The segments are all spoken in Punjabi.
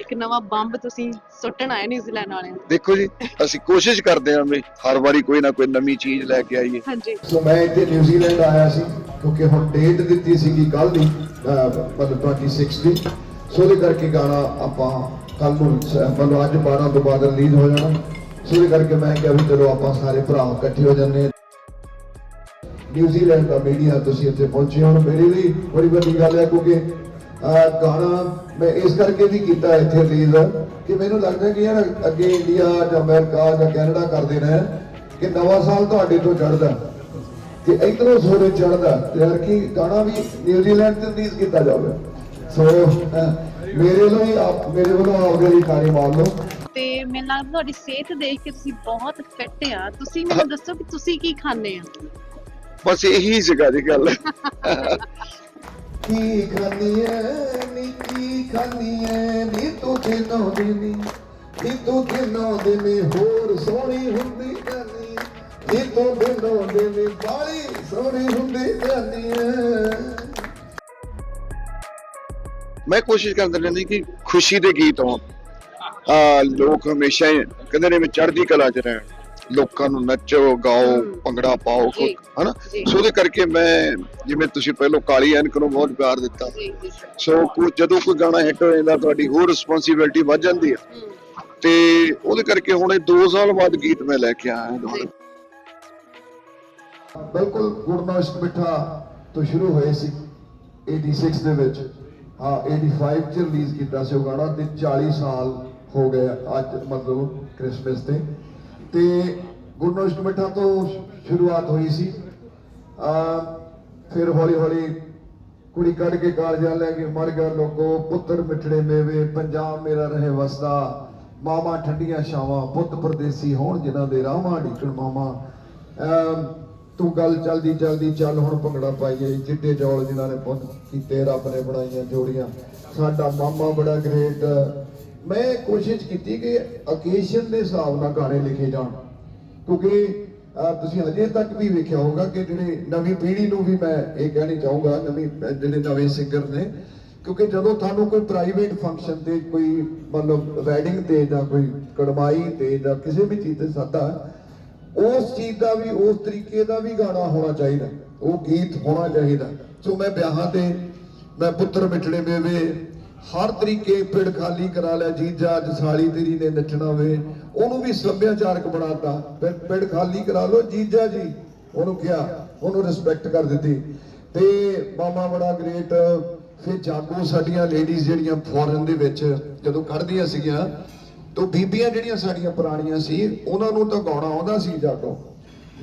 ਇੱਕ ਨਵਾਂ ਬੰਬ ਤੁਸੀਂ ਸੁੱਟਣ ਆਏ ਨਿਊਜ਼ੀਲੈਂਡ ਵਾਲਿਆਂ ਨੂੰ। ਦੇਖੋ ਜੀ ਅਸੀਂ ਕੋਸ਼ਿਸ਼ ਕਰਦੇ ਹਾਂ ਵੀ ਹਰ ਵਾਰੀ ਕੋਈ ਨਾ ਕੋਈ ਨਵੀਂ ਚੀਜ਼ ਲੈ ਕੇ ਆਈਏ। ਹਾਂਜੀ। ਸੋ ਮੈਂ ਇੱਥੇ ਨਿਊਜ਼ੀਲੈਂਡ ਆਇਆ ਸੀ ਕਿਉਂਕਿ ਹੁਣ ਡੇਟ ਦਿੱਤੀ ਸੀਗੀ ਕੱਲ ਦੀ ਮਤਲਬ 26 ਦੀ। ਸੋ ਉਹਦੇ ਕਰਕੇ ਗਾਣਾ ਆਪਾਂ ਕੱਲ ਨੂੰ ਸ- ਮਤਲਬ ਅੱਜ 12 ਤੋਂ ਬਾਅਦ ਰਿਲੀਜ਼ ਹੋ ਜਾਣਾ। ਸੋ ਉਹਦੇ ਕਰਕੇ ਮੈਂ ਕਿਹਾ ਵੀ ਚਲੋ ਆਪਾਂ ਸਾਰੇ ਭਰਾ ਇਕੱਠੇ ਹੋ ਜਾਂਦੇ ਹਾਂ। ਨਿਊਜ਼ੀਲੈਂਡ ਦਾ ਮੀਡੀਆ ਤੁਸੀਂ ਇੱਥੇ ਪਹੁੰਚੇ ਹੋ। ਮੇਰੇ ਲਈ ਬੜੀ ਵੱਡੀ ਗੱਲ ਹੈ ਕਿਉਂਕਿ ਗਾਣਾ ਮੈਂ ਇਸ ਕਰਕੇ ਵੀ ਕੀਤਾ ਇੱਥੇ ਰਿਲੀਜ਼ ਕਿ ਮੈਨੂੰ ਲੱਗਦਾ ਕਿ ਯਾਰ ਅੱਗੇ ਇੰਡੀਆ ਜਾਂ ਅਮਰੀਕਾ ਜਾਂ ਕੈਨੇਡਾ ਕਰਦੇ ਨੇ ਕਿ ਨਵਾਂ ਸਾਲ ਤੁਹਾਡੇ ਤੋਂ ਚੜ੍ਹਦਾ ਕਿ ਇਧਰੋਂ ਸੂਰਜ ਚੜ੍ਹਦਾ ਤੇ ਹਰ ਕੀ ਗਾਣਾ ਵੀ ਨਿਊਜ਼ੀਲੈਂਡ ਤੇ ਰਿਲੀਜ਼ ਕੀਤਾ ਜਾਵੇ। ਸੋ ਮੇਰੇ ਲਈ ਆਪ ਮੇਰੇ ਵੱਲੋਂ ਆਪਦੇ ਲਈ ਤਾੜੀ ਮਾਰ ਲਓ। ਤੇ ਮੈਨੂੰ ਲੱਗਦਾ ਤੁਹਾਡੀ ਸਿਹਤ ਦੇਖ ਕੇ ਤੁਸੀਂ ਬਹੁਤ ਫਿੱਟ ਆ। ਤੁਸੀਂ ਮੈਨੂੰ ਦੱਸੋ ਕਿ ਤੁਸੀਂ ਕੀ ਖਾਂਦੇ ਆ? ਬਸ ਇਹੀ ਸੀਗਾ ਜੀ ਗੱਲ। ਕੀ ਖਾਨੀ ਨੀ ਕੀ ਖਾਨੀ ਨੀ ਤੂੰ ਦਿਨੋਂ ਦਿਨੀ ਨੀ ਤੂੰ ਦਿਨੋਂ ਦਿਨੀ ਹੋਰ ਸੋਹਣੀ ਹੁੰਦੀ ਜਾਨੀ ਨੀ ਤੂੰ ਦਿਨੋਂ ਦਿਨੀ ਬਾਲੀ ਸੋਹਣੀ ਹੁੰਦੀ ਜਾਨੀ ਮੈਂ ਕੋਸ਼ਿਸ਼ ਕਰਦਾ ਰਹਿੰਦਾ ਕਿ ਖੁਸ਼ੀ ਦੇ ਗੀਤ ਹੋਣ। ਆ ਲੋਕ ਹਮੇਸ਼ਾ ਹੀ ਕਹਿੰਦੇ ਨੇ ਵੀ ਚੜ੍ਹਦੀ ਕਲਾ 'ਚ ਰਹਿਣ। ਲੋਕਾਂ ਨੂੰ ਨੱਚੋ ਗਾਓ। ਭੰਗੜਾ ਪਾਓ। ਹਨਾ। ਸੋ ਉਹਦੇ ਕਰਕੇ ਮੈਂ ਜਿਵੇਂ ਤੁਸੀਂ ਪਹਿਲਾਂ ਕਾਲੀ ਐਨਕ ਨੂੰ ਬਹੁਤ ਪਿਆਰ ਦਿੱਤਾ। ਸੋ ਕੋ ਜਦੋਂ ਕੋਈ ਗਾਣਾ ਹਿੱਟ ਹੋ ਜਾਂਦਾ ਤੁਹਾਡੀ ਹੋਰ ਰਿਸਪੌਂਸਿਬਿਲਟੀ ਵੱਧ ਜਾਂਦੀ ਹੈ। ਤੇ ਉਹਦੇ ਕਰਕੇ ਹੁਣ ਇਹ 2 ਸਾਲ ਬਾਅਦ ਗੀਤ ਮੈਂ ਲੈ ਕੇ ਆਇਆ ਦੁਬਾਰਾ ਬਿਲਕੁਲ ਗੁਰਨੋਸ਼ ਮਿੱਠਾ ਤੋਂ ਸ਼ੁਰੂ ਹੋਏ ਸੀ 86 ਦੇ ਵਿੱਚ। ਹਾਂ 85 ਚ ਰਿਲੀਜ਼ ਕੀਤਾ ਸੀ ਉਹ ਗਾਣਾ ਤੇ 40 ਸਾਲ ਹੋ ਗਏ ਅੱਜ ਮਤਲਬ ਕ੍ਰਿਸਮਸ ਤੇ। ਤੇ ਗੁਰਨੋਸ਼ ਮਿੱਠਾ ਤੋਂ ਸ਼ੁਰੂਆਤ ਹੋਈ ਸੀ। ਆ, ਫਿਰ ਹੌਲੀ ਹੌਲੀ ਕੁੜੀ ਕੱਢ ਕੇ ਕਾਲਜਾਂ ਲੈ ਕੇ ਮਰ ਗਿਆ ਲੋਕੋ, ਪੁੱਤਰ ਮਿੱਠੜੇ ਮੇਵੇ, ਪੰਜਾਬ ਮੇਰਾ ਰਹੇ ਵਸਦਾ ਮਾਮਾ ਠੰਡੀਆਂ ਛਾਵਾਂ, ਪੁੱਤ ਪਰਦੇਸੀ ਹੋਣ ਜਿਨ੍ਹਾਂ ਦੇ ਰਾਹਾਂ ਢੀਕਣ ਮਾਮਾ ਅਮ ਤੂੰ ਗੱਲ ਚਲਦੀ ਚਲਦੀ ਚੱਲ, ਹੁਣ ਭੰਗੜਾ ਪਾਈਏ ਚਿੱਟੇ ਚੌਲ ਜਿਨ੍ਹਾਂ ਨੇ ਪੁੰਨ ਕੀਤੇ, ਰੱਬ ਨੇ ਬਣਾਈਆਂ ਜੋੜੀਆਂ। ਸਾਡਾ ਮਾਮਾ ਬੜਾ ਗ੍ਰੇਟ ਮੈਂ ਕੋਸ਼ਿਸ਼ ਕੀਤੀ ਕਿ ਓਕੇਸ਼ਨ ਦੇ ਹਿਸਾਬ ਨਾਲ ਗਾਣੇ ਲਿਖੇ ਜਾਣ ਕਿਉਂਕਿ ਅਹ, ਤੁਸੀਂ ਅਜੇ ਤੱਕ ਵੀ ਵੇਖਿਆ ਹੋਗਾ ਕਿ ਜਿਹੜੇ ਨਵੀਂ ਪੀੜ੍ਹੀ ਨੂੰ ਵੀ ਮੈਂ ਇਹ ਕਹਿਣੀ ਚਾਹੂੰਗਾ ਨਵੀਂ ਜਿਹੜੇ ਨਵੇਂ ਸਿੰਗਰ ਨੇ ਕਿਉਂਕਿ ਜਦੋਂ ਤੁਹਾਨੂੰ ਕੋਈ ਪ੍ਰਾਈਵੇਟ ਫੰਕਸ਼ਨ ਤੇ ਕੋਈ ਮਤਲਬ ਵੈਡਿੰਗ ਤੇ ਜਾਂ ਕੋਈ ਕੜਮਾਈ ਤੇ ਜਾਂ ਕਿਸੇ ਵੀ ਚੀਜ਼ ਤੇ ਸੱਦਾ ਉਸ ਚੀਜ਼ ਦਾ ਵੀ ਉਸ ਤਰੀਕੇ ਦਾ ਵੀ ਗਾਣਾ ਹੋਣਾ ਚਾਹੀਦਾ ਉਹ ਗੀਤ ਹੋਣਾ ਚਾਹੀਦਾ। ਸੋ ਮੈਂ ਵਿਆਹਾਂ ਤੇ ਮੈਂ ਪੁੱਤਰ ਮਿੱਠੜੇ ਮੇਵੇ ਹਰ ਤਰੀਕੇ ਪਿੜ ਖਾਲੀ ਕਰਾ ਲਿਆ ਜੀਜਾ ਜਸਾਲੀ ਤੇਰੀ ਨੇ ਨੱਚਣਾ ਵੇ। ਉਹਨੂੰ ਵੀ ਸੱਭਿਆਚਾਰਕ ਬਣਾਤਾ। ਫਿਰ ਪਿੜ ਖਾਲੀ ਕਰਾ ਲਓ ਜੀਜਾ ਜੀ ਉਹਨੂੰ ਕਿਹਾ, ਉਹਨੂੰ ਰਿਸਪੈਕਟ ਕਰ ਦਿੱਤੀ। ਤੇ ਮਾਮਾ ਬੜਾ ਗ੍ਰੇਟ ਫਿਰ ਜਾਗੋ ਸਾਡੀਆਂ ਲੇਡੀਜ਼ ਜਿਹੜੀਆਂ ਫੋਰਨ ਦੇ ਵਿੱਚ ਜਦੋਂ ਕੱਢਦੀਆਂ ਸੀਗੀਆਂ, ਤੋਂ ਬੀਬੀਆਂ ਜਿਹੜੀਆਂ ਸਾਡੀਆਂ ਪੁਰਾਣੀਆਂ ਸੀ, ਉਹਨਾਂ ਨੂੰ ਤਾਂ ਗਾਉਣਾ ਆਉਂਦਾ ਸੀ ਜਾਗੋ।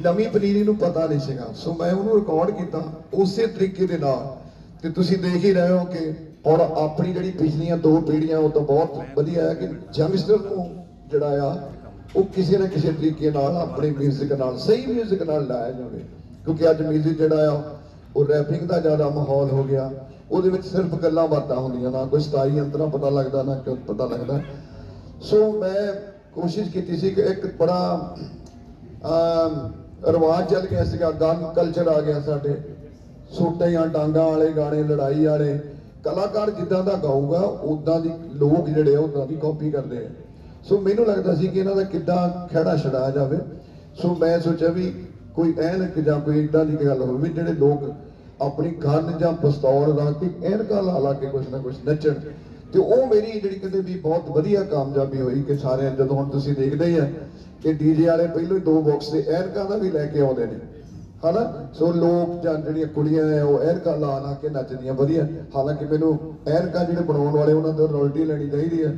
ਨਵੀਂ ਪਨੀਰੀ ਨੂੰ ਪਤਾ ਨਹੀਂ ਸੀਗਾ। ਸੋ ਮੈਂ ਉਹਨੂੰ ਰਿਕਾਰਡ ਕੀਤਾ ਉਸੇ ਤਰੀਕੇ ਦੇ ਨਾਲ। ਤੇ ਤੁਸੀਂ ਦੇਖ ਹੀ ਰਹੇ ਹੋ ਕਿ ਹੁਣ ਆਪਣੀ ਜਿਹੜੀ ਪਿਛਲੀਆਂ ਦੋ ਪੀੜ੍ਹੀਆਂ ਉਹ ਤਾਂ ਬਹੁਤ ਵਧੀਆ ਹੈ ਕਿ ਯੰਗਸਟਰ ਨੂੰ ਜਿਹੜਾ ਆ ਉਹ ਕਿਸੇ ਨਾ ਕਿਸੇ ਤਰੀਕੇ ਨਾਲ ਆਪਣੇ 뮤직 ਨਾਲ ਸਹੀ 뮤직 ਨਾਲ ਲਾਇਆ ਜਾਵੇ ਕਿਉਂਕਿ ਅੱਜ 뮤직 ਜਿਹੜਾ ਆ ਉਹ ਰੈਪਿੰਗ ਦਾ ਜ਼ਿਆਦਾ ਮਾਹੌਲ ਹੋ ਗਿਆ ਉਹਦੇ ਵਿੱਚ ਸਿਰਫ ਗੱਲਾਂ ਬਾਤਾਂ ਹੁੰਦੀਆਂ ਨਾ ਕੋਈ ਸਟਾਈ ਅੰਤਰਾ ਪਤਾ ਲੱਗਦਾ ਨਾ ਕੁਝ ਪਤਾ ਲੱਗਦਾ ਸੋ ਮੈਂ ਕੋਸ਼ਿਸ਼ ਕੀਤੀ ਸੀ ਕਿ ਇੱਕ ਬੜਾ ਅਮ, ਰਿਵਾਜ ਚੱਲ ਗਿਆ ਸੀਗਾ ਗਨ ਕਲਚਰ ਆ ਗਿਆ ਸਾਡੇ ਸੋਟਿਆਂ ਡਾਂਗਾ ਵਾਲੇ ਗਾਣੇ ਲੜਾਈ ਵਾਲੇ ਕਲਾਕਾਰ ਜਿੱਦਾਂ ਦਾ ਗਾਊਗਾ ਉਦਾਂ ਦੀ ਲੋਕ ਜਿਹੜੇ ਆ ਉਦਾਂ ਦੀ ਕਾਪੀ ਕਰਦੇ ਆ। ਸੋ ਮੈਨੂੰ ਲੱਗਦਾ ਸੀ ਕਿ ਇਹਨਾਂ ਦਾ ਕਿੱਦਾਂ ਖੜਾ ਛਡਾਇਆ ਜਾਵੇ। ਸੋ ਮੈਂ ਸੋਚਿਆ ਵੀ ਕੋਈ ਐਨਕ ਜਾਂ ਕੋਈ ਇਦਾਂ ਦੀ ਗੱਲ ਹੋਵੇ ਜਿਹੜੇ ਲੋਕ ਆਪਣੀ ਗਨ ਜਾਂ ਪਿਸਤੌਲ ਰੱਖ ਕੇ ਐਨਕਾਂ ਲਾ ਲਾ ਕੇ ਕੁਛ ਨਾ ਕੁਛ ਨੱਚਣ। ਤੇ ਉਹ ਮੇਰੀ ਜਿਹੜੀ ਕਿਤੇ ਵੀ ਬਹੁਤ ਵਧੀਆ ਕਾਮਯਾਬੀ ਹੋਈ ਕਿ ਸਾਰੇ ਜਦੋਂ ਹੁਣ ਤੁਸੀਂ ਦੇਖਦੇ ਹੀ ਆ ਕਿ ਡੀਜੇ ਵਾਲੇ ਪਹਿਲਾਂ ਹੀ ਦੋ ਬਾਕਸ ਦੇ ਐਨਕਾਂ ਦਾ ਵੀ ਲੈ ਕੇ ਆਉਂਦੇ ਨੇ। ਹਨਾ? ਸੋ ਲੋਕ ਜਾਂ ਜਿਹੜੀਆਂ ਕੁੜੀਆਂ ਆ ਉਹ ਐਨਕਾਂ ਲਾ ਲਾ ਕੇ ਨੱਚਦੀਆਂ ਵਧੀਆ। ਹਾਲਾਂਕਿ ਮੈਨੂੰ ਐਨਕਾਂ ਜਿਹੜੇ ਬਣਾਉਣ ਵਾਲੇ ਉਹਨਾਂ ਤੋਂ ਰਾਇਲਟੀ ਲੈਣੀ ਚਾਹੀਦੀ ਆ।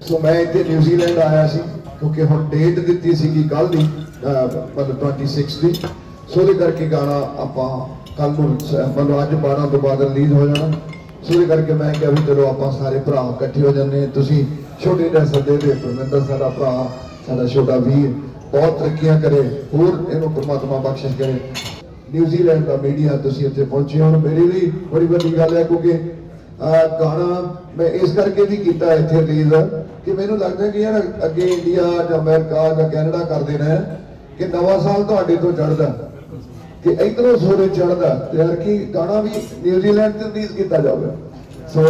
ਸੋ ਮੈਂ ਇੱਥੇ ਨਿਊਜ਼ੀਲੈਂਡ ਆਇਆ ਸੀ ਕਿਉਂਕਿ ਹੁਣ ਡੇਟ ਦਿੱਤੀ ਸੀਗੀ ਕੱਲ ਦੀ ਅਹ, ਮਤਲਬ 26 ਦੀ। ਸੋ ਉਹਦੇ ਕਰਕੇ ਗਾਣਾ ਆਪਾਂ ਕੱਲ ਨੂੰ ਮਤਲਬ ਅੱਜ 12 ਤੋਂ ਬਾਅਦ ਰਿਲੀਜ਼ ਹੋ ਜਾਣਾ। ਸੋ ਉਹਦੇ ਕਰਕੇ ਮੈਂ ਕਿਹਾ ਵੀ ਚਲੋ ਆਪਾਂ ਸਾਰੇ ਭਰਾ ਇਕੱਠੇ ਹੋ ਜਾਂਦੇ ਤੁਸੀਂ ਛੋਟੇ ਜਿਹੇ ਸੱਦੇ ਦੇ ਪਰਮਿੰਦਰ ਸਾਡਾ ਭਰਾ ਸਾਡਾ ਛੋਟਾ ਵੀਰ ਬਹੁਤ ਤਰੱਕੀਆਂ ਕਰੇ, ਹੋਰ ਇਹਨੂੰ ਪ੍ਰਮਾਤਮਾ ਬਖਸ਼ਿਸ਼ ਕਰੇ। ਨਿਊਜ਼ੀਲੈਂਡ ਦਾ ਮੀਡੀਆ ਤੁਸੀਂ ਇੱਥੇ ਪਹੁੰਚੇ ਹੋ ਮੇਰੇ ਲਈ ਬੜੀ ਵੱਡੀ ਗੱਲ ਹੈ ਕਿਉਂਕਿ ਗਾਣਾ ਮੈਂ ਇਸ ਕਰਕੇ ਵੀ ਕੀਤਾ ਇੱਥੇ ਰਿਲੀਜ਼ ਕਿ ਮੈਨੂੰ ਲੱਗਦਾ ਕਿ ਯਾਰ ਅੱਗੇ ਇੰਡੀਆ ਜਾਂ ਅਮਰੀਕਾ ਜਾਂ ਕੈਨੇਡਾ ਕਰਦੇ ਨੇ ਕਿ ਨਵਾਂ ਸਾਲ ਤੁਹਾਡੇ ਤੋਂ ਚੜ੍ਹਦਾ ਕਿ ਇਧਰੋਂ ਸੂਰਜ ਚੜ੍ਹਦਾ ਤੇ ਹਰ ਕੀ ਗਾਣਾ ਵੀ ਨਿਊਜ਼ੀਲੈਂਡ ਤੇ ਰਿਲੀਜ਼ ਕੀਤਾ ਜਾਵੇ। ਸੋ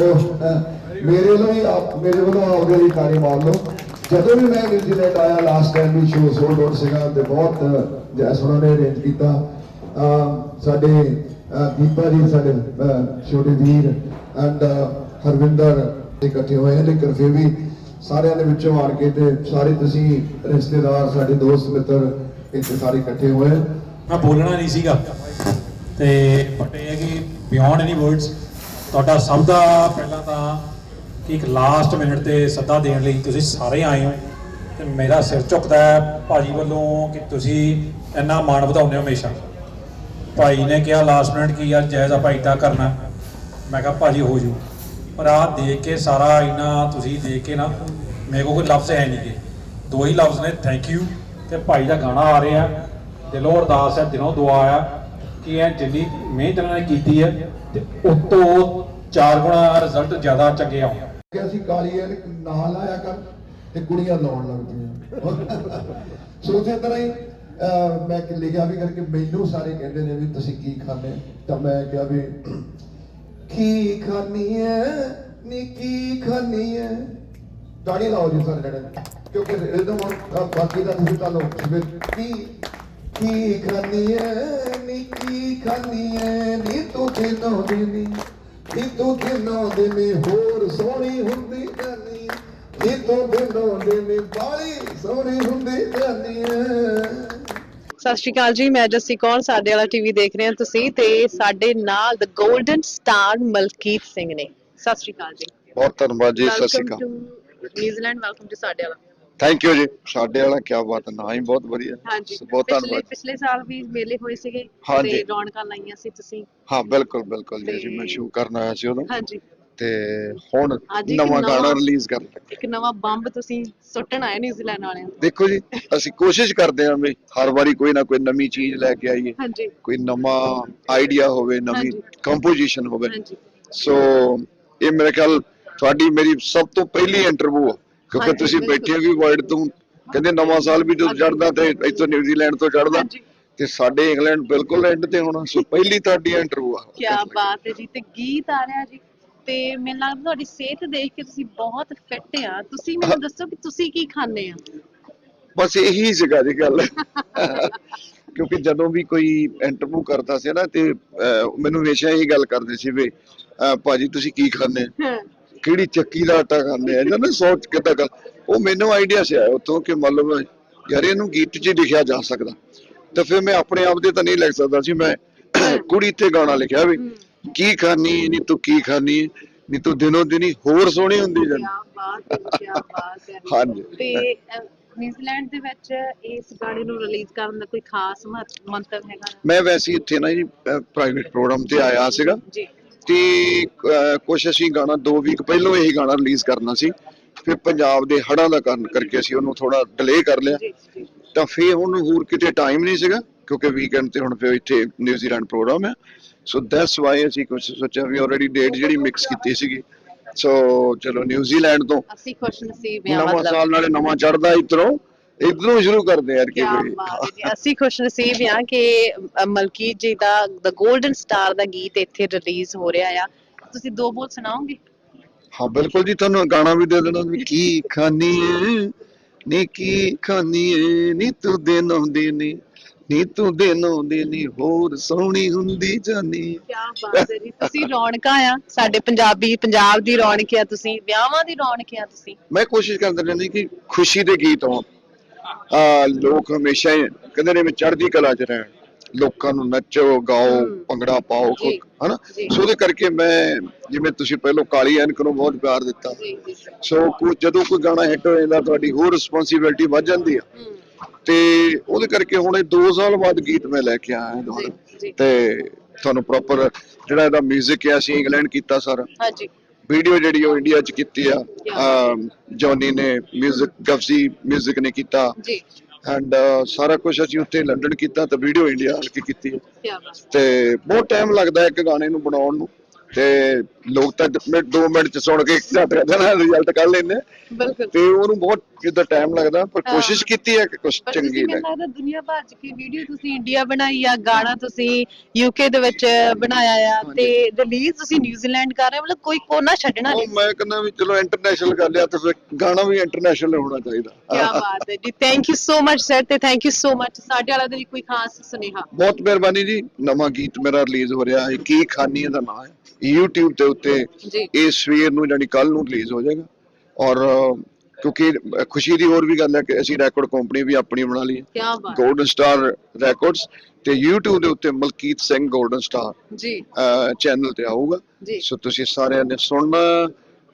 ਮੇਰੇ ਵੱਲੋਂ ਆਪ- ਮੇਰੇ ਵੱਲੋਂ ਆਪਦੇ ਲਈ ਤਾੜੀ ਮਾਰ ਲਓ। ਜਦੋਂ ਵੀ ਮੈਂ ਨਿਊਜ਼ੀਲੈਂਡ ਆਇਆ ਲਾਸਟ ਟਾਈਮ ਵੀ ਸ਼ੋਅ ਸੋਲਡ ਆਊਟ ਸੀਗਾ ਤੇ ਬਹੁਤ ਜੈਸ ਉਹਨਾਂ ਨੇ ਅਰੇਂਜ ਕੀਤਾ। ਸਾਡੇ ਦੀਪਾ ਜੀ, ਸਾਡੇ ਛੋਟੇ ਵੀਰ ਐਂਡ ਹਰਵਿੰਦਰ ਇਕੱਠੇ ਹੋਏ ਨੇ, ਲੇਕਿਨ ਵੀ ਸਾਰਿਆਂ ਦੇ ਵਿੱਚੋਂ ਆਣ ਕੇ ਤੇ ਸਾਰੇ ਤੁਸੀਂ ਰਿਸ਼ਤੇਦਾਰ, ਸਾਡੇ ਦੋਸਤ, ਮਿੱਤਰ ਇੱਥੇ ਸਾਰੇ ਇਕੱਠੇ ਹੋਏ। ਮੈਂ ਬੋਲਣਾ ਨਹੀਂ ਸੀਗਾ। ਤੇ ਬਟ ਇਹ ਹੈ ਕਿ ਬਿਯੋਂਡ ਐਨੀ ਵਰਡਸ ਤੁਹਾਡਾ ਸਭ ਦਾ ਪਹਿਲਾਂ ਤਾਂ ਕਿ ਇੱਕ ਲਾਸਟ ਮਿੰਟ ਤੇ ਸੱਦਾ ਦੇਣ ਲਈ ਤੁਸੀਂ ਸਾਰੇ ਆਏ ਹੋ। ਤੇ ਮੇਰਾ ਸਿਰ ਝੁਕਦਾ ਹੈ ਭਾਜੀ ਵੱਲੋਂ ਕਿ ਤੁਸੀਂ ਇੰਨਾ ਮਾਣ ਵਧਾਉਂਦੇ ਹੋ ਹਮੇਸ਼ਾ। ਭਾਈ ਨੇ ਕਿਹਾ ਲਾਸਟ ਮਿੰਟ ਕਿ ਯਾਰ ਜਾਇਜ਼ ਆਪਾਂ ਇਦਾਂ ਕਰਨਾ। ਮੈਂ ਕਿਹਾ, ਭਾਜੀ, ਹੋ ਜੂ। ਪਰ ਆਹ ਦੇਖ ਕੇ ਸਾਰਾ ਇੰਨਾ ਤੁਸੀਂ ਦੇਖ ਕੇ ਨਾ, ਮੇਰੇ ਕੋਲ ਕੋਈ ਲਫ਼ਜ਼ ਹੈ ਨਹੀਂ ਗੇ। ਦੋ ਹੀ ਲਫ਼ਜ਼ ਨੇ ਥੈਂਕ ਯੂ ਤੇ ਭਾਈ ਦਾ ਗਾਣਾ ਆ ਰਿਹਾ। ਦਿਲੋਂ ਅਰਦਾਸ ਹੈ, ਦਿਲੋਂ ਦੁਆ ਆ ਕਿ ਇਹ ਜਿੰਨੀ ਮਿਹਨਤ ਇਹਨਾਂ ਨੇ ਕੀਤੀ ਹੈ ਤੇ ਉਤੋਂ ਚਾਰ ਗੁਣਾ ਰਿਜ਼ਲਟ ਜ਼ਿਆਦਾ ਚੰਗੇ ਆਉਣ। ਕਿ ਅਸੀਂ ਕਾਲੀ ਐ ਨਾਲ ਆਇਆ ਕਰ ਤੇ ਕੁੜੀਆਂ ਲਾਉਣ ਲੱਗਦੀਆਂ ਸੋ ਉਸੇ ਤਰ੍ਹਾਂ ਹੀ ਮੈਂ ਕਿ ਲਿਖਿਆ ਵੀ ਕਰਕੇ ਮੈਨੂੰ ਸਾਰੇ ਕਹਿੰਦੇ ਨੇ ਵੀ ਤੁਸੀਂ ਕੀ ਖਾਂਦੇ ਤਾਂ ਮੈਂ ਕਿਹਾ ਵੀ ਕੀ ਖਾਣੀ ਐ? ਨੀ ਕੀ ਖਾਣੀ ਐ? ਤਾੜੀ ਲਾਓ ਜੀ ਸਾਰੇ ਜਿਹੜੇ ਕਿਉਂਕਿ ਰਿਦਮ ਬਾਕੀ ਦਾ ਤੁਸੀਂ ਤੁਹਾਨੂੰ ਫਿਰ ਕੀ ਕੀ ਖਾਣੀ ਐ? ਨੀ ਕੀ ਖਾਣੀ ਐ? ਨੀ ਤੂੰ ਦਿਨੋਂ ਦਿਨੀ ਤੂੰ ਦਿਨੋਂ ਦਿਨੀ ਹੋਰ ਸੋਹਣੀ ਹੁੰਦੀ ਜਾਨੀ ਤੂੰ ਦਿਨੋਂ ਦਿਨੀ ਬਾਲੀ ਸੋਹਣੀ ਹੁੰਦੀ ਜਾਨੀ ਸਤਿ ਸ਼੍ਰੀ ਅਕਾਲ ਜੀ ਮੈਂ ਜੱਸੀ ਕੌਰ ਸਾਡੇ ਵਾਲਾ ਟੀਵੀ ਦੇਖ ਰਹੇ ਹੋ ਤੁਸੀਂ ਤੇ ਸਾਡੇ ਨਾਲ the golden star Malkit Singh ਨੇ। ਸਤਿ ਸ਼੍ਰੀ ਅਕਾਲ ਜੀ। ਬਹੁਤ ਧੰਨਵਾਦ ਜੀ ਸਤਿ ਸ਼੍ਰੀ ਅਕਾਲ। To New Zealand welcome to ਸਾਡੇ ਵਾਲਾ। ਥੈਂਕ ਯੂ ਜੀ। ਸਾਡੇ ਵਾਲਾ ਕੀ ਬਾਤ ਹੈ ਨਾ ਹੀ ਬਹੁਤ ਵਧੀਆ। ਹਾਂਜੀ। ਬਹੁਤ ਧੰਨਵਾਦ। ਪਿਛਲੇ ਸਾਲ ਵੀ ਮੇਲੇ ਹੋਏ ਸੀਗੇ। ਤੇ ਰੌਣਕਾਂ ਲਾਈਆਂ ਸੀ ਤੁਸੀਂ। ਹਾਂ ਬਿਲਕੁਲ ਬਿਲਕੁਲ ਜੀ। ਤੇ- ਜੀ ਮੈਂ ਸ਼ੂ ਕਰਨ ਆਇਆ ਸੀ ਉਦੋਂ। ਹਾਂਜੀ। ਤੇ ਹੁਣ ਨਵਾਂ ਗਾਣਾ ਰਿਲੀਜ਼ ਕਰਨ ਲੱਗੇ। ਇੱਕ ਨਵਾਂ ਬੰਬ ਤੁਸੀਂ ਸੁੱਟਣ ਆਏ ਨਿਊਜ਼ੀਲੈਂਡ ਵਾਲਿਆਂ ਦੇਖੋ ਜੀ ਅਸੀਂ ਕੋਸ਼ਿਸ਼ ਕਰਦੇ ਹਾਂ ਵੀ ਹਰ ਵਾਰੀ ਕੋਈ ਨਾ ਕੋਈ ਨਵੀਂ ਚੀਜ਼ ਲੈ ਕੇ ਆਈਏ। ਹਾਂਜੀ। ਕੋਈ ਨਵਾਂ ਆਈਡੀਆ ਹੋਵੇ ਨਵੀਂ। ਕੰਪੋਜੀਸ਼ਨ ਹੋਵੇ। ਹਾਂਜੀ। ਸੋ ਇਹ ਮੇਰੇ ਖਿਆਲ ਤੁਹਾਡੀ ਮੇਰੀ ਸਭ ਤੋਂ ਪਹਿਲੀ ਇੰਟਰਵਿਊ ਆ। ਕਿਉਂਕਿ ਤੁਸੀਂ। ਬੈਠੇ ਵੀ ਵਰਲਡ ਤੋਂ ਕਹਿੰਦੇ ਨਵਾਂ ਸਾਲ ਵੀ ਜਦੋਂ ਚੜਦਾ ਤੇ ਇੱਥੋਂ ਨਿਊਜ਼ੀਲੈਂਡ ਤੋਂ ਚੜਦਾ ਤੇ ਸਾਡੇ ਇੰਗਲੈਂਡ ਬਿਲਕੁਲ ਐਂਡ ਤੇ ਹੋਣਾ। ਸੋ ਪਹਿਲੀ ਤੁਹਾਡੀ ਇੰਟਰਵਿਊ ਆ। ਕੀ ਬਾਤ ਹੈ ਜੀ ਤੇ ਗੀਤ ਆ ਰਿਹਾ ਜੀ। ਤੇ ਮੈਨੂੰ ਲੱਗਦਾ ਤੁਹਾਡੀ ਸਿਹਤ ਦੇਖ ਕੇ ਤੁਸੀਂ ਬਹੁਤ ਫਿੱਟ ਆ। ਤੁਸੀਂ ਮੈਨੂੰ ਦੱਸੋ ਕਿ ਤੁਸੀਂ ਕੀ ਖਾਂਦੇ ਆ? ਬਸ ਇਹੀ ਸੀਗਾ ਜੀ ਗੱਲ। ਕਿਉਂਕਿ ਜਦੋਂ ਵੀ ਕੋਈ ਇੰਟਰਵਿਊ ਕਰਦਾ ਸੀ ਨਾ ਤੇ ਮੈਨੂੰ ਹਮੇਸ਼ਾ ਇਹੀ ਗੱਲ ਕਰਦੇ ਸੀ ਵੀ ਭਾਜੀ ਤੁਸੀਂ ਕੀ ਖਾਂਦੇ? ਕਿਹੜੀ ਚੱਕੀ ਦਾ ਆਟਾ ਖਾਂਦੇ ਆ? ਇਹਨਾਂ ਨੇ ਸੋਚ ਕੇ ਤਾਂ ਗੱਲ। ਉਹ ਮੈਨੂੰ ਆਈਡੀਆ ਸੀ ਆਇਆ ਉਤੋਂ ਕਿ ਮਤਲਬ ਯਾਰ ਇਹਨੂੰ ਗੀਤ 'ਚ ਲਿਖਿਆ ਜਾ ਸਕਦਾ। ਤਾਂ ਫਿਰ ਮੈਂ ਆਪਣੇ ਆਪ ਦੇ ਤਾਂ ਨਹੀਂ ਲਿਖ ਸਕਦਾ ਸੀ। ਮੈਂ ਕੁੜੀ ਤੇ ਗਾਣਾ ਲਿਖਿਆ ਵੀ ਕੀ ਖਾਨੀ ਨਹੀਂ ਤੂੰ ਕੀ ਖਾਨੀ? ਨਹੀਂ ਤੂੰ ਦਿਨੋਂ ਦਿਨੀ ਹੋਰ ਸੋਹਣੀ ਹੁੰਦੀ ਜਾਂਦੀ ਕਿਆ ਬਾਤ ਹੈ ਕਿਆ ਬਾਤ ਹੈ। ਹਾਂਜੀ। ਤੇ ਨਿਊਜ਼ੀਲੈਂਡ ਦੇ ਵਿੱਚ ਇਸ ਗਾਣੇ ਨੂੰ ਰਿਲੀਜ਼ ਕਰਨ ਦਾ ਕੋਈ ਖਾਸ ਮੰਤਵ ਹੈਗਾ? ਮੈਂ ਵੈਸੇ ਇੱਥੇ ਨਾ ਜੀ ਪ੍ਰਾਈਵੇਟ ਪ੍ਰੋਗਰਾਮ ਤੇ ਆਇਆ ਸੀਗਾ। ਜੀ। ਤੇ ਕੁਛ ਅਸੀਂ ਗਾਣਾ 2 ਵੀਕ ਪਹਿਲਾਂ ਇਹੀ ਗਾਣਾ ਰਿਲੀਜ਼ ਕਰਨਾ ਸੀ। ਫਿਰ ਪੰਜਾਬ ਦੇ ਹੜ੍ਹਾਂ ਦਾ ਕਾਰਨ ਕਰਕੇ ਅਸੀਂ ਉਹਨੂੰ ਥੋੜਾ ਡਿਲੇ ਕਰ ਲਿਆ। ਤਾਂ ਫਿਰ ਹੁਣ ਹੋਰ ਕਿਤੇ ਟਾਈਮ ਨਹੀਂ ਸੀਗਾ ਕਿਉਂਕਿ ਵੀਕਐਂਡ ਤੇ ਹੁਣ ਫਿਰ ਇੱਥੇ ਨਿਊਜ਼ੀਲੈਂਡ ਪ੍ਰੋਗਰਾਮ ਹੈ। ਸੋ ਦੈਟਸ ਵਾਈ ਅਸੀਂ ਕੁਝ ਸੋਚਿਆ ਵੀ ਆਲਰੇਡੀ ਡੇਟ ਜਿਹੜੀ ਮਿਕਸ ਕੀਤੀ ਸੀਗੀ। ਸੋ ਚਲੋ ਨਿਊਜ਼ੀਲੈਂਡ ਤੋਂ ਅਸੀਂ ਖੁਸ਼ ਨਸੀਬ ਹਾਂ ਨਵਾਂ ਮਤਲਬ ਸਾਲ ਨਾਲੇ ਨਵਾਂ ਚੜਦਾ ਇਧਰੋਂ। ਇਧਰੋਂ ਸ਼ੁਰੂ ਕਰਦੇ ਯਾਰ ਕਿ ਜੀ ਅਸੀਂ ਖੁਸ਼ ਨਸੀਬ ਹਾਂ ਕਿ ਮਲਕੀਤ ਜੀ ਦਾ ਦ 골ਡਨ ਸਟਾਰ ਦਾ ਗੀਤ ਇੱਥੇ ਰਿਲੀਜ਼ ਹੋ ਰਿਹਾ ਆ। ਤੁਸੀਂ ਦੋ ਬੋਲ ਸੁਣਾਓਗੇ? ਹਾਂ ਬਿਲਕੁਲ ਜੀ ਤੁਹਾਨੂੰ ਗਾਣਾ ਵੀ ਦੇ ਦੇਣਾ। ਕੀ ਖਾਨੀ ਨੀ ਕੀ ਖਾਨੀ ਨੀ ਤੂੰ ਦਿਨੋਂ ਦਿਨੀ ਨੀ ਤੂੰ ਦਿਨੋਂ ਦਿਨੀ ਹੋਰ ਸੋਹਣੀ ਹੁੰਦੀ ਜਾਨੀ। ਕਿਆ ਬਾਤ ਹੈ ਜੀ। ਤੁਸੀਂ ਰੌਣਕਾਂ ਆ। ਸਾਡੇ ਪੰਜਾਬੀ ਪੰਜਾਬ ਦੀ ਰੌਣਕ ਆ। ਤੁਸੀਂ ਵਿਆਹਾਂ ਦੀ ਰੌਣਕ ਆ ਤੁਸੀਂ। ਮੈਂ ਕੋਸ਼ਿਸ਼ ਕਰਦਾ ਰਹਿੰਦਾ ਕਿ ਖੁਸ਼ੀ ਦੇ ਗੀਤ ਹੋਣ। ਆ ਲੋਕ ਹਮੇਸ਼ਾ ਹੀ ਕਹਿੰਦੇ ਨੇ ਵੀ ਚੜ੍ਹਦੀ ਕਲਾ 'ਚ ਰਹਿਣ। ਲੋਕਾਂ ਨੂੰ ਨੱਚੋ ਗਾਓ। ਭੰਗੜਾ ਪਾਓ ਹਨਾ। ਸੋ ਉਹਦੇ ਕਰਕੇ ਮੈਂ ਜਿਵੇਂ ਤੁਸੀਂ ਪਹਿਲਾਂ ਕਾਲੀ ਐਨਕ ਨੂੰ ਬਹੁਤ ਪਿਆਰ ਦਿੱਤਾ। ਸੋ ਕੁ- ਜਦੋਂ ਕੋਈ ਗਾਣਾ ਹਿੱਟ ਹੋ ਜਾਂਦਾ ਤੁਹਾਡੀ ਹੋਰ ਰਿਸਪੌਂਸਿਬਿਲਟੀ ਵੱਧ ਜਾਂਦੀ ਆ। ਤੇ ਉਹਦੇ ਕਰਕੇ ਹੁਣ ਇਹ 2 ਸਾਲ ਬਾਅਦ ਗੀਤ ਮੈਂ ਲੈ ਕੇ ਆਇਆ ਜੀ। ਤੇ ਤੁਹਾਨੂੰ ਪ੍ਰੋਪਰ ਜਿਹੜਾ ਇਹਦਾ 뮤직 ਹੈ ਅਸੀਂ ਇੰਗਲੈਂਡ ਕੀਤਾ ਸਾਰਾ। ਹਾਂਜੀ। ਵੀਡੀਓ ਜਿਹੜੀ ਉਹ ਇੰਡੀਆ 'ਚ ਕੀਤੀ ਆ ਅਮ, ਜੌਨੀ ਨੇ 뮤직 ਗਫਸੀ 뮤직 ਨੇ ਕੀਤਾ ਜੀ ਐਂਡ ਸਾਰਾ ਕੁਝ ਅਸੀਂ ਉੱਥੇ ਲੰਡਨ ਕੀਤਾ ਤੇ ਵੀਡੀਓ ਇੰਡੀਆ ਆ ਕੇ ਕੀਤੀ ਹੈ। ਕਿਆ ਬਾਤ ਤੇ ਬਹੁਤ ਟਾਈਮ ਲੱਗਦਾ ਹੈ ਇੱਕ ਗਾਣੇ ਨੂੰ ਬਣਾਉਣ ਨੂੰ ਤੇ ਲੋਕ ਤਾਂ ਮਿੰਟ 2 ਮਿੰਟ ਚ ਸੁਣ ਕੇ ਝਟ ਜਾਣਾ ਰਿਜ਼ਲਟ ਕੱਢ ਲੈਂਦੇ। ਬਿਲਕੁਲ। ਤੇ ਉਹਨੂੰ ਬਹੁਤ ਜਿੱਦਾਂ ਟਾਈਮ ਲੱਗਦਾ ਪਰ। ਕੋਸ਼ਿਸ਼ ਕੀਤੀ ਹੈ ਕਿ ਕੁਝ ਚੰਗੀ ਲੱਗੇ। ਮੈਨੂੰ ਲੱਗਦਾ ਦੁਨੀਆ ਭਰ ਚ ਕੀ ਵੀਡੀਓ ਤੁਸੀਂ ਇੰਡੀਆ ਬਣਾਈ ਆ ਗਾਣਾ ਤੁਸੀਂ ਯੂਕੇ ਦੇ ਵਿੱਚ ਬਣਾਇਆ ਆ। ਤੇ ਰਿਲੀਜ਼ ਤੁਸੀਂ ਨਿਊਜ਼ੀਲੈਂਡ ਕਰ ਰਹੇ ਹੋ ਮਤਲਬ ਕੋਈ ਕੋਨਾ ਛੱਡਣਾ ਨਹੀਂ। ਮੈਂ ਕਹਿੰਦਾ ਵੀ ਚਲੋ ਇੰਟਰਨੈਸ਼ਨਲ ਕਰ ਲਿਆ ਤੇ ਫਿਰ ਗਾਣਾ ਵੀ ਇੰਟਰਨੈਸ਼ਨਲ ਹੋਣਾ ਕੀ ਚਾਹੀਦਾ ਬਾਤ ਹੈ ਜੀ। Thank you so much sir ਤੇ ਥੈਂਕ ਯੂ ਸੋ ਮਚ ਸਾਡੇ ਵਾਲਾ ਦੇ ਲਈ ਕੋਈ ਖਾਸ ਸੁਨੇਹਾ। ਬਹੁਤ ਮਿਹਰਬਾਨੀ ਜੀ। ਨਵਾਂ ਗੀਤ ਮੇਰਾ ਰਿਲੀਜ਼ ਹੋ ਰਿਹਾ ਹੈ। ਕੀ ਖਾਨੀ ਦਾ ਨਾਮ ਹੈ। YouTube ਦੇ ਉੱਤੇ ਇਹ ਸਵੇਰ ਨੂੰ ਜਾਨੀ ਕੱਲ ਨੂੰ ਰਿਲੀਜ਼ ਹੋ ਜਾਏਗਾ। ਔਰ ਕਿਉਂਕਿ ਖੁਸ਼ੀ ਦੀ ਹੋਰ ਵੀ ਗੱਲ ਹੈ ਕਿ ਅਸੀਂ ਰੈਕੋਰਡ ਕੰਪਨੀ ਵੀ ਆਪਣੀ ਬਣਾ ਲਈ ਹੈ। ਕੀ ਬਾਤ। 골ਡਨ ਸਟਾਰ ਰੈਕੋਰਡਸ ਤੇ YouTube ਦੇ ਉੱਤੇ Malkit Singh golden star ji channel ਤੇ ਆਊਗਾ। ਸੋ ਤੁਸੀਂ ਸਾਰਿਆਂ ਨੇ ਸੁਣਨਾ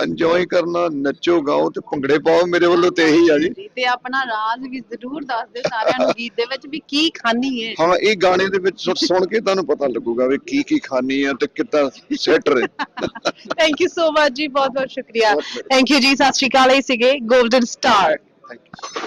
ਇੰਜੋਏ ਕਰਨਾ ਨੱਚੋ ਗਾਓ ਤੇ ਭੰਗੜੇ ਪਾਓ ਮੇਰੇ ਵੱਲੋਂ ਤੇ ਇਹੀ ਆ ਜੀ। ਤੇ ਆਪਣਾ ਰਾਜ਼ ਵੀ ਜ਼ਰੂਰ ਦੱਸ ਦਿਓ ਸਾਰਿਆਂ ਨੂੰ ਗੀਤ ਦੇ ਵਿੱਚ ਵੀ ਕੀ ਖਾਨੀ ਹੈ ਹਾਂ ਇਹ ਗਾਣੇ ਦੇ ਵਿੱਚ ਸੁਣ- ਕੇ ਤੁਹਾਨੂੰ ਪਤਾ ਲੱਗੂਗਾ ਵੀ ਕੀ ਕੀ ਖਾਣੀ ਆ ਤੇ ਕਿੱਦਾਂ ਸੈਟ ਰਹੇ। ਥੈਂਕ ਯੂ ਸੋ ਮਚ ਜੀ ਬਹੁਤ ਬਹੁਤ ਸ਼ੁਕਰੀਆ। ਥੈਂਕ ਯੂ ਜੀ ਸਤਿ ਸ਼੍ਰੀ ਅਕਾਲ ਇਹ ਸੀਗੇ 골ਡਨ ਸਟਾਰ Thank you.